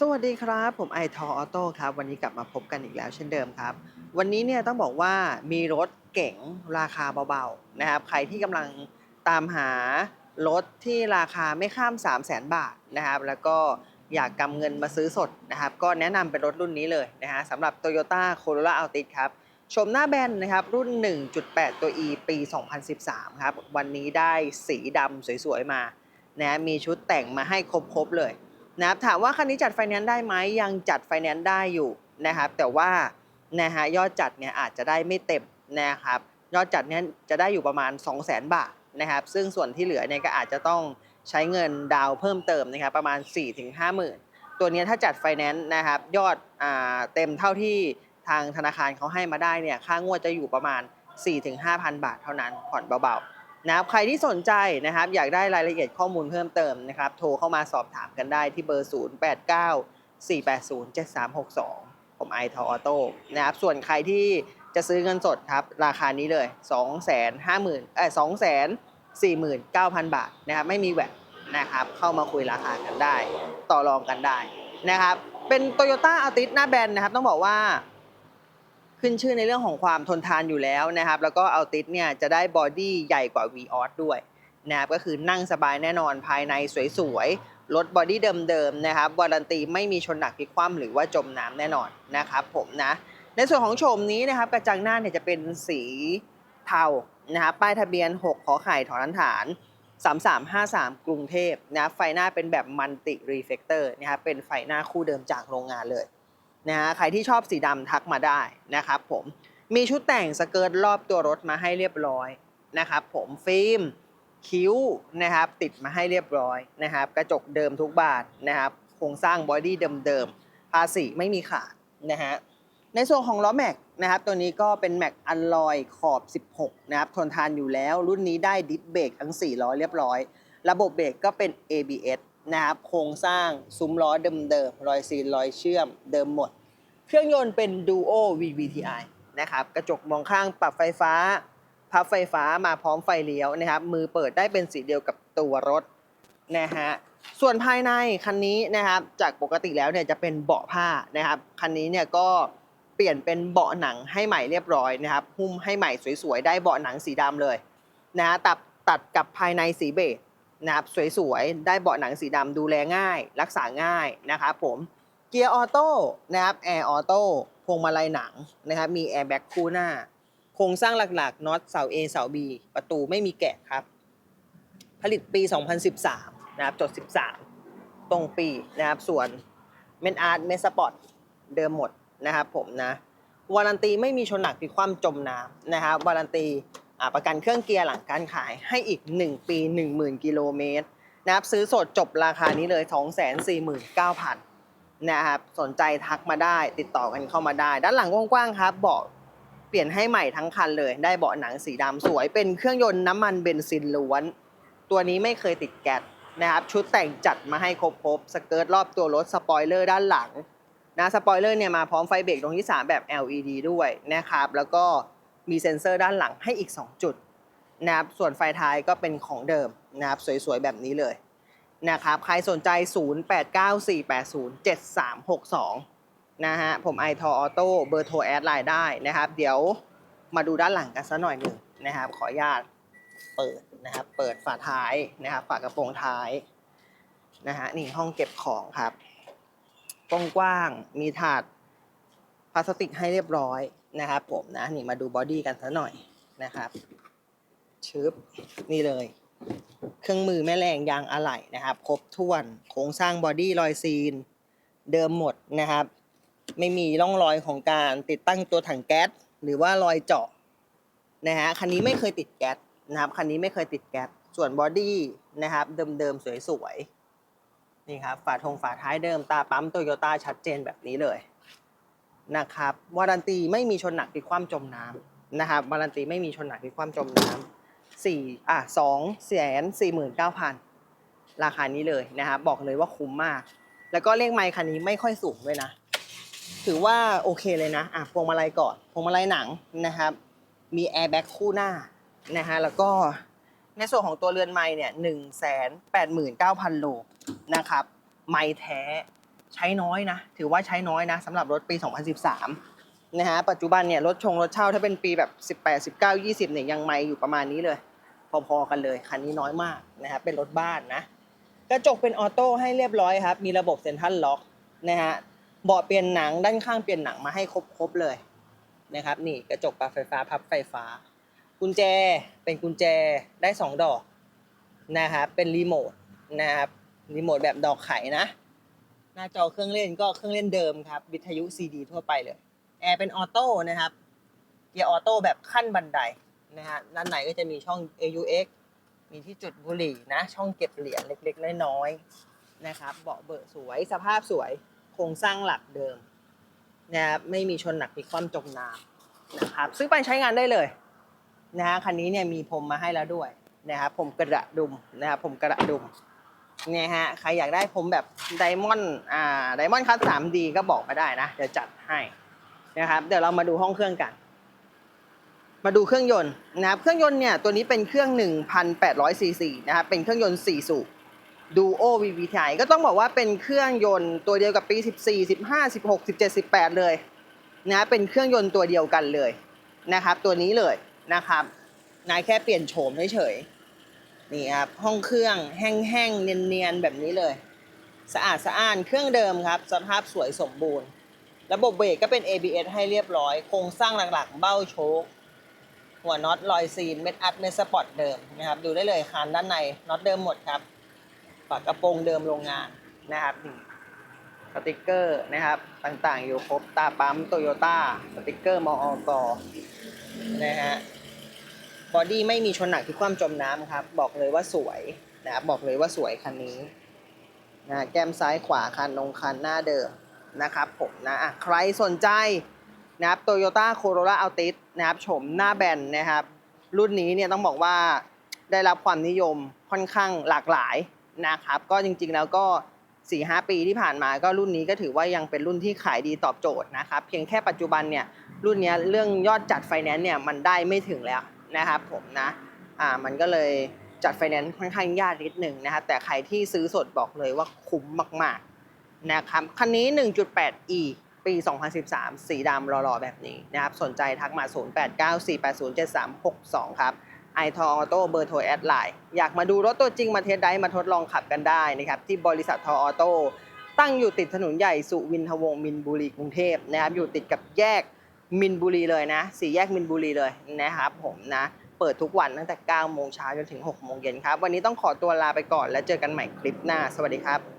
สวัสดีครับ ผมไอทอออโต้ครับ วันนี้กลับมาพบกันอีกแล้วเช่นเดิมครับ วันนี้เนี่ยต้องบอกว่ามีรถเก๋งราคาเบาๆนะครับใครที่กำลังตามหารถที่ราคาไม่ข้าม 3 0 0 0 0 0 บาทนะครับ แล้วก็อยากกำเงินมาซื้อสดนะครับ ก็แนะนำเป็นรถรุ่นนี้เลยนะฮะสำหรับ Toyota Corolla Altis ครับชมหน้าแบนนะครับรุ่น 1.8 ตัว E ปี 2013 ครับ วันนี้ได้สีดำสวยๆมานะมีชุดแต่งมาให้ครบๆเลย นะครับถามว่าคันนี้จัดไฟแนนซ์ได้ไหมยังจัดไฟแนนซ์ได้อยู่นะครับแต่ว่านะฮะยอดจัดเนี่ยอาจจะได้ไม่เต็มนะครับยอดจัดเนี่ยจะได้อยู่ประมาณ 2 0 0 0 0 0 บาทนะครับซึ่งส่วนที่เหลือเนี่ยก็อาจจะต้องใช้เงินดาวเพิ่มเติมนะครับประมาณ 4-5หมื่นตัวนี้ถ้าจัดไฟแนนซ์นะครับยอดอ่าเต็มเท่าที่ทางธนาคารเขาให้มาได้เนี่ยค่างวดจะอยู่ประมาณ 4-5,000 บาทเท่านั้นผ่อนเบาๆ นะครับใครที่สนใจนะครับ อยากได้รายละเอียดข้อมูลเพิ่มเติมนะครับ โทรเข้ามาสอบถามกันได้ที่เบอร์ 0 8 9 4 8 0 7 3 6 2 ผมไอทอออโต้นะครับ ส่วนใครที่จะซื้อเงินสดครับ ราคานี้เลย 2 5 0 0 0 0เอ้ย2 4 9 0 0 0 บาทนะครับ ไม่มีแหวนนะครับ เข้ามาคุยราคากันได้ ต่อรองกันได้นะครับ เป็น Toyota Altis หน้าแบนนะครับ ต้องบอกว่า ขึ้นชื่อในเรื่องของความทนทานอยู่แล้วนะครับ แล้วก็เอัลติสเนี่ยจะได้บอดี้ใหญ่กว่า v ีออสด้วยนะครับก็คือนั่งสบายแน่นอนภายในสวยๆ รถบอดี้เดิมๆนะครับวารันตีไม่มีชนหนักพลิกคว่ำหรือว่าจมน้ำแน่นอนนะครับผมนะ ในส่วนของโฉมนี้นะครับกระจังหน้าเนี่ยจะเป็นสีเทานะครับป้ายทะเบียน 6 ขอไข่ถอนฐาน 3353 กรุงเทพนะไฟหน้าเป็นแบบมันติรีเฟกเตอร์นะครับเป็นไฟหน้าคู่เดิมจากโรงงานเลย นะฮะใครที่ชอบสีดำทักมาได้นะครับผมมีชุดแต่งสเกิร์ตรอบตัวรถมาให้เรียบร้อยนะครับผมฟิล์มคิ้วนะครับติดมาให้เรียบร้อยนะครับกระจกเดิมทุกบานนะครับโครงสร้างบอดี้เดิมๆภาษีไม่มีขาดนะฮะในส่วนของล้อแม็กนะครับตัวนี้ก็เป็นแม็กอัลลอยขอบ 16นะครับทนทานอยู่แล้ว รุ่นนี้ได้ดิสเบรกทั้ง 4 ล้อเรียบร้อย ระบบเบรกก็เป็น ABS นะครับโครงสร้างซุ้มล้อเดิมๆรอยซีนรอยเชื่อมเดิมหมด เครื่องยนต์เป็น Duo VVTi นะครับกระจกมองข้างปรับไฟฟ้า พับไฟฟ้ามาพร้อมไฟเลี้ยวนะครับมือเปิดได้เป็นสีเดียวกับตัวรถนะฮะส่วนภายในคันนี้นะครับจากปกติแล้วเนี่ยจะเป็นเบาะผ้านะครับคันนี้เนี่ยก็เปลี่ยนเป็นเบาะหนังให้ใหม่เรียบร้อยนะครับหุ้มให้ใหม่สวยๆได้เบาะหนังสีดำเลยนะฮะตัดตัดกับภายในสีเบจ นะครับสวยๆ ได้เบาะหนังสีดำดูแลง่าย รักษาง่ายนะครับผมเกียร์ออโต้นะครับแอร์ออโต้พวงมาลัยหนังนะครับมีแอร์แบ็กคู่หน้า โครงสร้างหลักๆน็อตเสา A เสา B ประตูไม่มีแกะครับ ผลิตปี 2013 นะครับจด 13 ตรงปีนะครับส่วนเมนอาร์ตเมสปอร์ตเดิมหมดนะครับผมนะวารันตีไม่มีชนหนักพิความจมน้ำนะครับวารันตี ประกันเครื่องเกียร์หลังการขายให้อีก 1 ปี 10,000 กิโลเมตรนะครับซื้อสดจบราคานี้เลย 249,000นะครับสนใจทักมาได้ติดต่อกันเข้ามาได้ ด้านหลังกว้างๆครับเบาะเปลี่ยนให้ใหม่ทั้งคันเลย ได้เบาะหนังสีดำสวยเป็นเครื่องยนต์น้ำมันเบนซินล้วน ตัวนี้ไม่เคยติดแก๊สนะครับชุดแต่งจัดมาให้ครบๆสเกิร์ตรอบตัวรถสปอยเลอร์ด้านหลังนะสปอยเลอร์เนี่ยมาพร้อมไฟเบรกตรงที่ 3 แบบ LED ด้วยนะครับแล้วก็ มีเซ็นเซอร์ด้านหลังให้อีก 2 จุดนะครับส่วนไฟท้ายก็เป็นของเดิมนะครับสวยๆ แบบนี้เลยนะครับใครสนใจ 0894807362 นะฮะ ผมไอทอออโต้เบอร์โทรแอดไลน์ได้นะครับ เดี๋ยวมาดูด้านหลังกันสักหน่อยหนึ่งนะครับ ขออนุญาตเปิดนะครับ เปิดฝาท้ายนะครับ ฝากระโปรงท้ายนะฮะ นี่ห้องเก็บของครับ กว้างๆ มีถาดพลาสติกให้เรียบร้อย นะครับผมนะนี่มาดูบอดี้กันสักหน่อยนะครับชึบนี่เลย เครื่องมือแม่แรงยางอะไหล่นะครับ ครบถ้วนโครงสร้างบอดี้รอยซีน เดิมหมดนะครับ ไม่มีร่องรอยของการติดตั้งตัวถังแก๊สหรือว่ารอยเจาะนะฮะคันนี้ไม่เคยติดแก๊สนะครับคันนี้ไม่เคยติดแก๊สส่วนบอดี้นะครับเดิมๆสวยๆนี่ครับฝาทงฝาท้ายเดิมตาปั๊มโตโยต้าชัดเจนแบบนี้เลย นะครับวารันตีไม่มีชนหนักพลิคว่ำจมน้ำนะครับวารันตีไม่มีชนหนักพลิคว่ำจมน้ำสี่อะสองแสนสี่หมื่นเก้าพันราคานี้เลยนะครับบอกเลยว่าคุ้มมาก แล้วก็เลขไมค์คันนี้ไม่ค่อยสูงด้วยนะ ถือว่าโอเคเลยนะอะพวงมาลัยก่อนพวงมาลัยหนังนะครับ มีแอร์แบ็กคู่หน้านะฮะแล้วก็ในส่วนของตัวเรือนไม้เนี่ยหนึ่งแสนแปดหมื่นเก้าพันโลนะครับ ไม้แท้ ใช้น้อยนะ ถือว่าใช้น้อยนะสำหรับรถปี 2013 นะฮะ ปัจจุบันเนี่ยรถชงรถเช่าถ้าเป็นปีแบบ 18 19 20เนี่ยยังไม่อยู่ประมาณนี้เลย พอๆกันเลย คันนี้น้อยมากนะครับเป็นรถบ้านนะ กระจกเป็นออโต้ให้เรียบร้อยครับ มีระบบเซ็นทรัลล็อกนะฮะ เบาะเปลี่ยนหนังด้านข้างเปลี่ยนหนังมาให้ครบๆเลยนะครับ นี่กระจกปรับไฟฟ้าพับไฟฟ้า กุญแจเป็นกุญแจได้สองดอกนะครับ เป็นรีโมทนะครับ รีโมทแบบดอกไขนะ หน้าจอเครื่องเล่นก็เครื่องเล่นเดิมครับ วิทยุซีดีทั่วไปเลย แอร์เป็นออโต้นะครับ เกียร์ออโต้แบบขั้นบันไดนะฮะ ด้านในก็จะมีช่อง AUX มีที่จุดบุหรี่นะ ช่องเก็บเหรียญเล็กๆ น้อยๆ นะครับ เบาะเบอะสวย สภาพสวย โครงสร้างหลักเดิมนะครับ ไม่มีชนหนักมีความจมน้ำนะครับ ซื้อไปใช้งานได้เลยนะฮะ คันนี้เนี่ยมีพรมมาให้แล้วด้วยนะครับ ผมกระดุมนะครับ ผมกระดุม เนี่ยฮะใครอยากได้ผมแบบไดมอนด์อ่าไดมอนด์คัส 3D ก็บอกมาได้นะ เดี๋ยวจัดให้นะครับเดี๋ยวเรามาดูห้องเครื่องกัน มาดูเครื่องยนต์นะครับเครื่องยนต์เนี่ยตัวนี้เป็นเครื่อง 1,800ซีซีนะครับเป็นเครื่องยนต์4สูบ Duo VVTi ก็ต้องบอกว่าเป็นเครื่องยนต์ตัวเดียวกับปี 14 15 16 17 18 เลยนะเป็นเครื่องยนต์ตัวเดียวกันเลยนะครับ ตัวนี้เลยนะครับนายแค่เปลี่ยนโฉมเฉยๆ นี่ครับห้องเครื่องแห้งๆเนียนๆแบบนี้เลย สะอาดสะอ้านเครื่องเดิมครับ สภาพสวยสมบูรณ์ ระบบเบรกก็เป็น ABS ให้เรียบร้อย โครงสร้างหลักๆ เบ้าโชคหัวน็อตลอยซีนเม็ดอัดเม็ดสปอร์ตเดิมนะครับ ดูได้เลยคานด้านในน็อตเดิมหมดครับฝากระโปรงเดิมโรงงานนะครับสติกเกอร์นะครับ ต่างๆ อยู่ครบตาปั๊มโตโยต้าสติกเกอร์มออกนะฮะ บอดี้ไม่มีชนหนักที่ความจมน้ำครับ บอกเลยว่าสวยนะครับบอกเลยว่าสวยคันนี้นะแก้มซ้ายขวาคันนงคันหน้าเดิมนะครับผมนะะใครสนใจนะครับ Toyota Corolla Altis นะครับโฉมหน้าแบนนะครับ รุ่นนี้เนี่ยต้องบอกว่าได้รับความนิยมค่อนข้างหลากหลายนะครับ ก็จริงๆแล้วก็4-5ปีที่ผ่านมาก็รุ่นนี้ก็ถือว่ายังเป็นรุ่นที่ขายดีตอบโจทย์นะครับ เพียงแค่ปัจจุบันเนี่ยรุ่นนี้เรื่องยอดจัดไฟแนนซ์เนี่ยมันได้ไม่ถึงแล้ว นะครับผมนะอ่ามันก็เลยจัดไฟแนนซ์ค่อนข้างยากนิดหนึ่งนะครับแต่ใครที่ซื้อสดบอกเลยว่าคุ้มมากๆนะครับคันนี้ 1.8e ปี 2013 สีดำหล่อๆ แบบนี้นะครับ สนใจทักมา 0894807362 ครับไอทอออโต้เบอร์โทรแอดไลน์อยากมาดูรถตัวจริงมาเทสไดรฟ์มาทดลองขับกันได้นะครับ ที่บริษัททอออโต้ตั้งอยู่ติดถนนใหญ่สุวินทวงศ์มินบุรีกรุงเทพนะครับ อยู่ติดกับแยก มินบุรีเลยนะสี่แยกมินบุรีเลยนะครับผมนะเปิดทุกวันตั้งแต่9โมงเช้าจนถึง6โมงเย็นครับ วันนี้ต้องขอตัวลาไปก่อนแล้วเจอกันใหม่คลิปหน้า สวัสดีครับ